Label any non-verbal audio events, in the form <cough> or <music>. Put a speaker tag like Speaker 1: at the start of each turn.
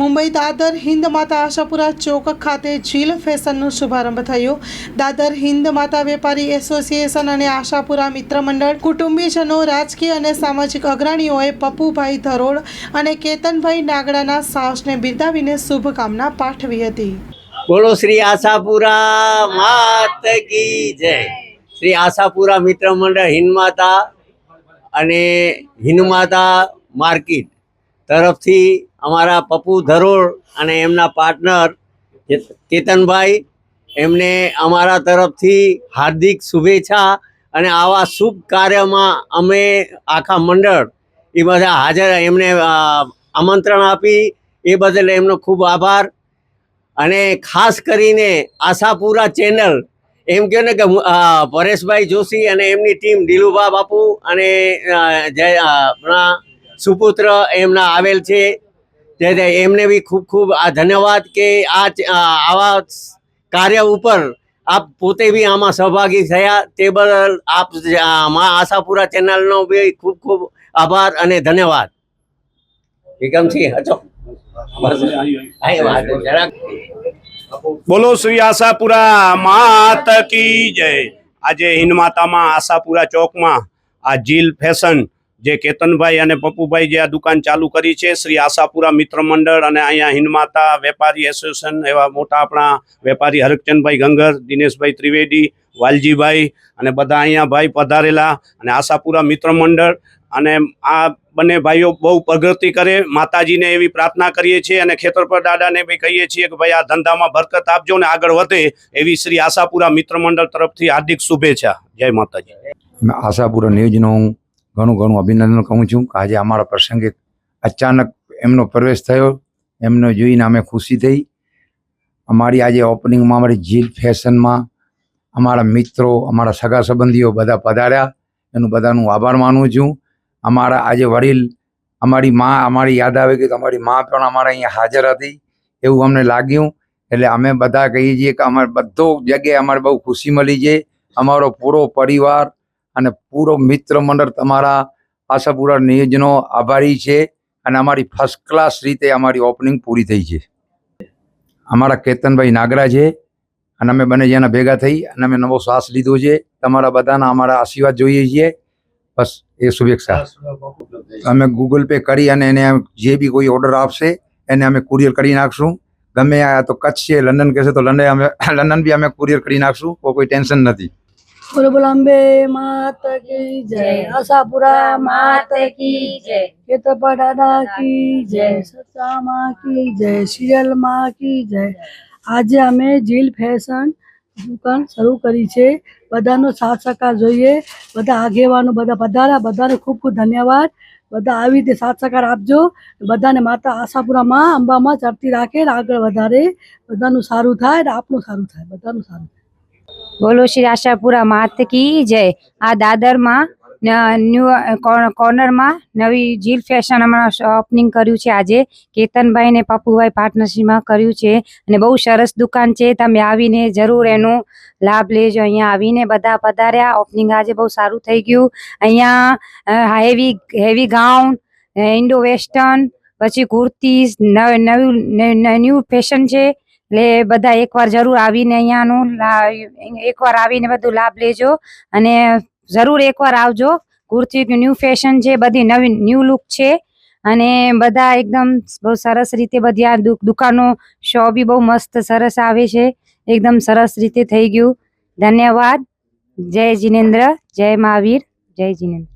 Speaker 1: મુંબઈ દાદર હિન્દ માતા આશાપુરા ચોક ખાતે ઝીલ ફેશનનો શુભારંભ થયો. દાદર હિન્દ માતા વેપારી એસોસિએશન અને આશાપુરા મિત્ર મંડળ, કુટુંબીજનો રાજકીય અને સામાજિક અગ્રણીઓએ પપ્પુભાઈ ધરોડ અને કેતનભાઈ નાગડાના સાહસને બિરદાવીને શુભકામના પાઠવી હતી.
Speaker 2: બોલો શ્રી આશાપુરા માત કી જય. શ્રી આશાપુરા મિત્ર મંડળ હિન્દમાતા અને હિન્દમાતા માર્કેટ તરફથી અમારા પપ્પુ ધરોળ અને એમના પાર્ટનર કેતનભાઈ એમને અમારા તરફથી હાર્દિક શુભેચ્છા અને આવા શુભ કાર્યમાં અમે આખા મંડળ એ બધા હાજર એમને આમંત્રણ આપી, એ બદલ એમનો ખૂબ આભાર. અને ખાસ કરીને આશાપુરા ચેનલ, એમ કહો ને કે પરેશભાઈ જોશી અને એમની ટીમ દિલુભા બાપુ અને જય સુપુત્ર એમના આવેલ છે. તે એમને બી ખૂબ ખૂબ આ ધન્યવાદ કે આ આવા કાર્ય ઉપર આપ પોતે બી આમાં સહભાગી થયા. તે બદલ આપ મા આશાપુરા ચેનલનો બી ખૂબ ખૂબ આભાર અને ધન્યવાદ. વિક્રમસિંહ જરાક.
Speaker 3: બોલો શ્રી આશાપુરા, માત કી જય. આજે હિન્દ માતામાં આશાપુરા ચોકમાં આ જીલ ફેશન જે કેતનભાઈ અને પપ્પુભાઈ જે આ દુકાન ચાલુ કરી છે, શ્રી આશાપુરા મિત્ર મંડળ અને અહીંયા હિન્દમાતા વેપારી એસોસિએશન એવા મોટા આપણા વેપારી હરકચંદભાઈ ગંગર, દિનેશભાઈ ત્રિવેદી, વાલજીભાઈ અને બધા અહીંયા ભાઈ પધારેલા અને આશાપુરા મિત્ર મંડળ અને આ બંને ભાઈઓ બહુ પ્રગતિ કરે, માતાજીને એવી પ્રાર્થના કરીએ છીએ અને ખેતરપર દાદાને બી કહીએ છીએ કે ભાઈ આ ધંધામાં બરકત આપજો ને આગળ વધે એવી શ્રી આશાપુરા મિત્ર મંડળ તરફથી હાર્દિક શુભેચ્છા. જય માતાજી.
Speaker 4: આશાપુરા ન્યૂઝનો હું ઘણું ઘણું અભિનંદન કહું છું કે આજે અમારા પ્રસંગે અચાનક એમનો પ્રવેશ થયો. એમને જોઈને અમે ખુશી થઈ. અમારી આજે ઓપનિંગમાં અમારી જીલ ફેશનમાં અમારા મિત્રો, અમારા સગા સંબંધીઓ બધા પધાર્યા. એનું બધાનું આભાર માનું છું. અમારા આજે વડીલ, અમારી મા, અમારી યાદ આવે કે અમારી મા પણ અમારા અહીંયા હાજર હતી. એવું અમને લાગ્યું. એટલે અમે બધા કહીએ છીએ કે અમારે બધો જગ્યાએ અમારે બહુ ખુશી મળી છે. અમારો પૂરો પરિવાર અને પૂરો મિત્ર મંડળ તમારા આશાપુરા ન્યૂઝનો આભારી છે અને અમારી ફર્સ્ટ ક્લાસ રીતે અમારી ઓપનિંગ પૂરી થઈ છે. અમારા કેતનભાઈ નાગરા છે અને અમે બંને જેના ભેગા થઈ અને અમે નવો શ્વાસ લીધો છે. તમારા બધાના અમારા આશીર્વાદ જોઈએ છીએ. બસ, એ શુભેચ્છા. અમે ગૂગલ પે કરી અને એને જે બી કોઈ ઓર્ડર આપશે, એને અમે કુરિયર કરી નાખશું. ગમે આ તો કચ્છ છે, લંડન કહેશે તો લંડન અમે, <laughs> લંડન બી અમે કુરિયર કરી નાખશું, કોઈ કોઈ ટેન્શન નથી.
Speaker 5: બોલો બોલો અંબે માત કી જય આશાપુરા માત કી જય. કેતપા દાદા કી જય સચામાં કી જય સિરિયલમાં કી જય. આજે અમે જીલ ફેશન દુકાન શરૂ કરી છે. બધાનો સાથ સહકાર જોઈએ. બધા આગેવાનો બધા પધારા બધાને ખૂબ ખૂબ ધન્યવાદ. બધા આવી રીતે સાથ સહકાર આપજો. બધાને માતા આશાપુરામાં અંબામાં ચડતી રાખે. ને આગળ વધારે બધાનું સારું થાય આપનું આપણું સારું થાય. બધાનું સારું થાય.
Speaker 6: બોલો શ્રી આશાપુરા માત કી જય. આ દાદરમાં ન્યૂ કોર્ન- કોર્નરમાં નવી જીલ ફેશન હમણાં ઓપનિંગ કર્યું છે આજે. કેતનભાઈ ને પપ્પુભાઈ પાર્ટનરશીપમાં કર્યું છે. અને બહુ સરસ દુકાન છે. તમે આવીને જરૂર એનો લાભ લેજો. અહીંયા આવીને બધા પધાર્યા. ઓપનિંગ આજે બહુ સારું થઈ ગયું. અહીંયા heavy heavy gown Indo western પછી કુર્તીઝ, નવી ન્યૂ ફેશન છે. એટલે બધા એકવાર જરૂર આવીને અહીંયાનું એકવાર આવીને બધું લાભ લેજો અને જરૂર એકવાર આવજો. કુર્તી ન્યૂ ફેશન છે, બધી નવી ન્યૂ લુક છે અને બધા એકદમ બહુ સરસ રીતે બધી આ દુકાનો શો બી બહુ મસ્ત, સરસ આવે છે. એકદમ સરસ રીતે થઈ ગયું. ધન્યવાદ. જય જીનેન્દ્ર, જય મહાવીર, જય જિનેન્દ્ર.